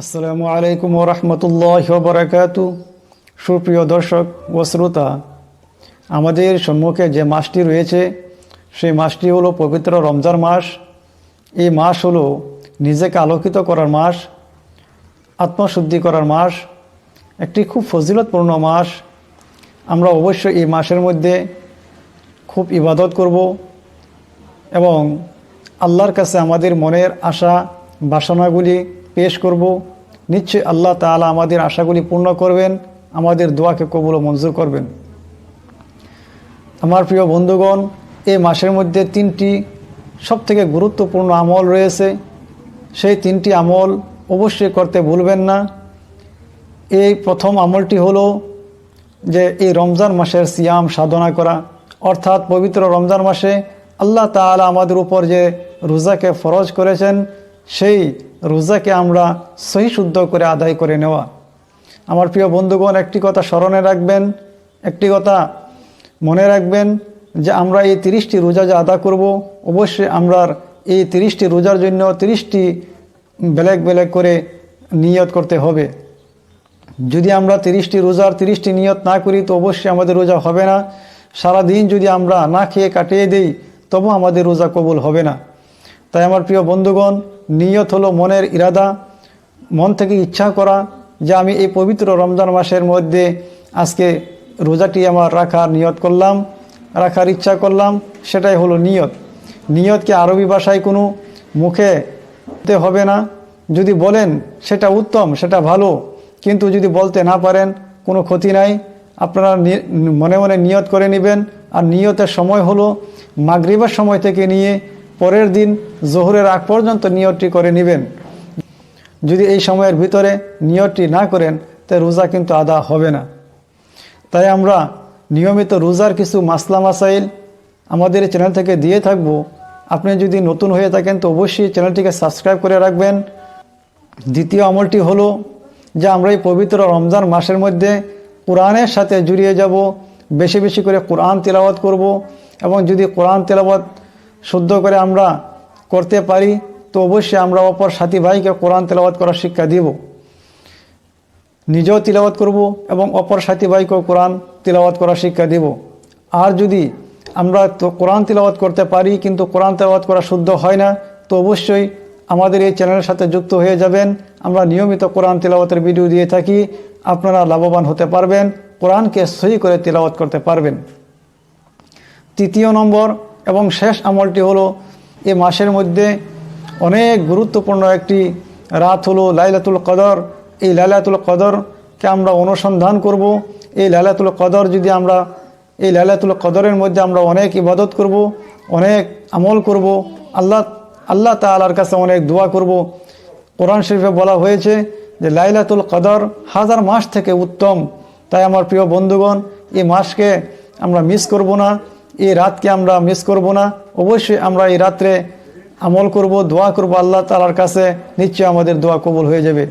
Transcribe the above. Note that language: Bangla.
আসসালামু আলাইকুম রহমতুল্লাহ বরাকাতু সুপ্রিয় দর্শক ও শ্রোতা, আমাদের সম্মুখে যে মাসটি রয়েছে, সেই মাসটি হলো পবিত্র রমজান মাস। এই মাস হলো নিজেকে আলোকিত করার মাস, আত্মশুদ্ধি করার মাস, একটি খুব ফজিলতপূর্ণ মাস। আমরা অবশ্যই এই মাসের মধ্যে খুব ইবাদত করব এবং আল্লাহর কাছে আমাদের মনের আশা, বাসনাগুলি পেশ করব। নিশ্চয়ই আল্লাহ তাআলা আমাদের আশাগুলি পূর্ণ করবেন, আমাদের দোয়াকে কবুল মঞ্জুর করবেন। আমার প্রিয় বন্ধুগণ, এই মাসের মধ্যে তিনটি সবথেকে গুরুত্বপূর্ণ আমল রয়েছে। সেই তিনটি আমল অবশ্যই করতে ভুলবেন না। এই প্রথম আমলটি হলো যে এই রমজান মাসের সিয়াম সাধনা করা। অর্থাৎ পবিত্র রমজান মাসে আল্লাহ তাআলা আমাদের উপর যে রোজাকে ফরজ করেছেন, সেই রোজাকে আমরা সহি শুদ্ধ করে আদায় করে নেওয়া। আমার প্রিয় বন্ধুগণ, একটি কথা স্মরণে রাখবেন, একটি কথা মনে রাখবেন যে আমরা এই তিরিশটি রোজা যে আদা করব, অবশ্যই আমরা এই তিরিশটি রোজার জন্য তিরিশটি বেলেগ বেলেগ করে নিয়ত করতে হবে। যদি আমরা তিরিশটি রোজার তিরিশটি নিয়ত না করি, তো অবশ্যই আমাদের রোজা হবে না। সারা দিন যদি আমরা না খেয়ে কাটিয়ে দিই, তবু আমাদের রোজা কবুল হবে না। তাই আমার প্রিয় বন্ধুগণ নিয়ত হলো মনের ইরাদা, মন থেকে ইচ্ছা করা যে আমি এই পবিত্র রমজান মাসের মধ্যে আজকে রোজাটি আমার রাখার নিয়ত করলাম, রাখার ইচ্ছা করলাম, সেটাই হলো নিয়ত। নিয়তকে আরবি ভাষায় কোনো মুখে হবে না। যদি বলেন সেটা উত্তম, সেটা ভালো, কিন্তু যদি বলতে না পারেন কোনো ক্ষতি নাই। আপনারা মনে মনে নিয়ত করে নেবেন। আর নিয়তের সময় হলো মাগরিবার সময় থেকে নিয়ে পরের দিন জোহরের আগ পর্যন্ত নিয়তটি করে নেবেন। যদি এই সময়ের ভিতরে নিয়তটি না করেন তাই রোজা কিন্তু আদা হবে না। তাই আমরা নিয়মিত রোজার কিছু মাসলা মাসাইল আমাদের চ্যানেল থেকে দিয়ে থাকব। আপনি যদি নতুন হয়ে থাকেন, তো অবশ্যই চ্যানেলটিকে সাবস্ক্রাইব করে রাখবেন। দ্বিতীয় আমলটি হলো যে আমরা এই পবিত্র রমজান মাসের মধ্যে কোরআনের সাথে জুড়িয়ে যাব, বেশি বেশি করে কোরআন তেলাওয়াত করব এবং যদি কোরআন তেলাওয়াত শুদ্ধ করে আমরা করতে পারি, তো অবশ্যই আমরা অপর সাথী ভাইকে কোরআন তেলাওয়াত করার শিক্ষা দিব। নিজেও তিলাওয়াত করব এবং অপর সাথী ভাইকেও কোরআন তিলাওয়াত করার শিক্ষা দিব। আর যদি আমরা তো কোরআন তিলাওয়াত করতে পারি, কিন্তু কোরআন তেলাওয়াত করা শুদ্ধ হয় না, তো অবশ্যই আমাদের এই চ্যানেলের সাথে যুক্ত হয়ে যাবেন। আমরা নিয়মিত কোরআন তিলাওয়াতের ভিডিও দিয়ে থাকি, আপনারা লাভবান হতে পারবেন, কোরআনকে সহি করে তিলাওয়াত করতে পারবেন। তৃতীয় নম্বর এবং শেষ আমলটি হলো এই মাসের মধ্যে অনেক গুরুত্বপূর্ণ একটি রাত হলো লাইলাতুল কদর। এই লাইলাতুল কদরকে আমরা অনুসন্ধান করব। এই লাইলাতুল কদর যদি আমরা, এই লাইলাতুল কদরের মধ্যে আমরা অনেক ইবাদত করব, অনেক আমল করব, আল্লাহ আল্লাহ তালার কাছে অনেক দোয়া করব। কোরআন শরীফে বলা হয়েছে যে লাইলাতুল কদর হাজার মাস থেকে উত্তম। তাই আমার প্রিয় বন্ধুগণ এই মাসকে আমরা মিস করব না। এই রাতকে আমরা মিস করব না। অবশ্যই আমরা এই রাত্রে আমল করব, দোয়া করব আল্লাহ তালার কাছে। নিশ্চয়ই আমাদের দোয়া কবুল হয়ে যাবে।